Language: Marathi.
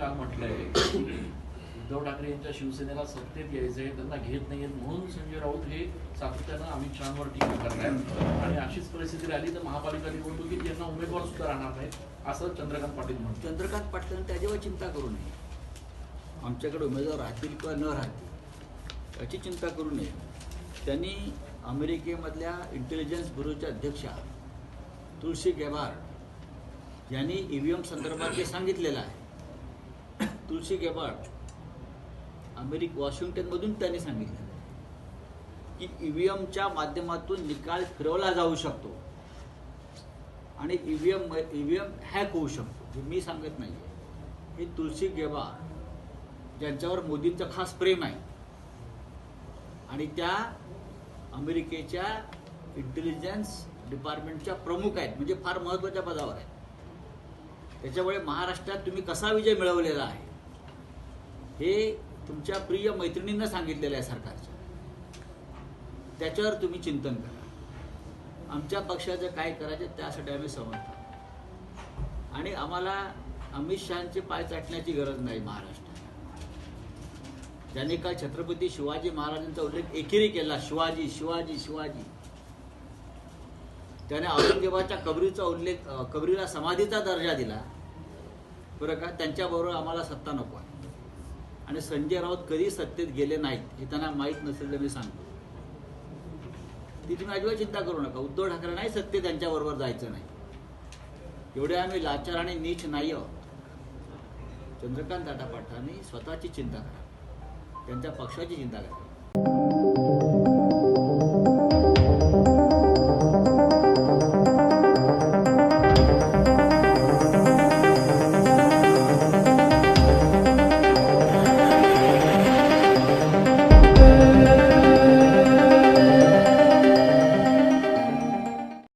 काल म्हटलंय? उद्धव ठाकरे यांच्या शिवसेनेला सत्तेत यायचंय त्यांना घेत नाहीयेत म्हणून संजय राऊत हे सातत्यानं अमित शहावर टीका करणार आणि अशीच परिस्थिती राहिली तर महापालिका निवडणुकीत यांना उमेदवार सुद्धा राहणार नाहीत असं चंद्रकांत पाटील म्हणतात. चंद्रकांत पाटील त्याच्यावर चिंता करू नये. आमच्याकडे उमेदवार राहतील किंवा न राहतील याची चिंता करू नये. त्यांनी अमेरिकेमधल्या इंटेलिजन्स ब्युरोच्या अध्यक्षा तुळशी गेबार्ड यांनी ई व्ही एम संदर्भात जे सांगितलेलं आहे तुळशी गेबार्ड अमेरिक वॉशिंग्टनमधून त्यांनी सांगितलं. की ई व्ही एमच्या माध्यमातून निकाल फिरवला जाऊ शकतो. आणि ईव्हीएम ईव्हीएम हॅक होऊ शकतो हे मी सांगत नाही हे तुळशी गेबा ज्यांच्यावर मोदींचं खास प्रेम आहे. आणि त्या अमेरिकेच्या इंटेलिजन्स डिपार्टमेंटच्या प्रमुख आहेत म्हणजे फार महत्त्वाच्या पदावर आहेत. त्याच्यामुळे महाराष्ट्रात तुम्ही कसा विजय मिळवलेला आहे? हे तुमच्या प्रिय मैत्रिणींना सांगितलेलं आहे सरकारच्या. त्याच्यावर तुम्ही चिंतन करा. आमच्या पक्षाचं काय करायचं त्यासाठी आम्ही समर्थ आणि आम्हाला अमित शहाचे पाय चाटण्याची गरज नाही महाराष्ट्रात ज्यांनी काल छत्रपती शिवाजी महाराजांचा उल्लेख एकेरी केला शिवाजी शिवाजी शिवाजी. त्याने औरंगजेबाच्या कबरीचा उल्लेख कबरीला समाधीचा दर्जा दिला. बरं का? त्यांच्याबरोबर आम्हाला सत्ता नको आहे. आणि संजय राऊत कधी सत्तेत गेले नाहीत हे त्यांना माहीत नसेल तर मी सांगतो. ती तुम्ही अजिबात चिंता करू नका. उद्धव ठाकरे नाही सत्य त्यांच्याबरोबर जायचं नाही. एवढे आम्ही लाचार आणि नीच नाही आहोत. चंद्रकांत दादा पाटलांनी स्वतःची चिंता करा. त्यांच्या पक्षाची चिंता करा.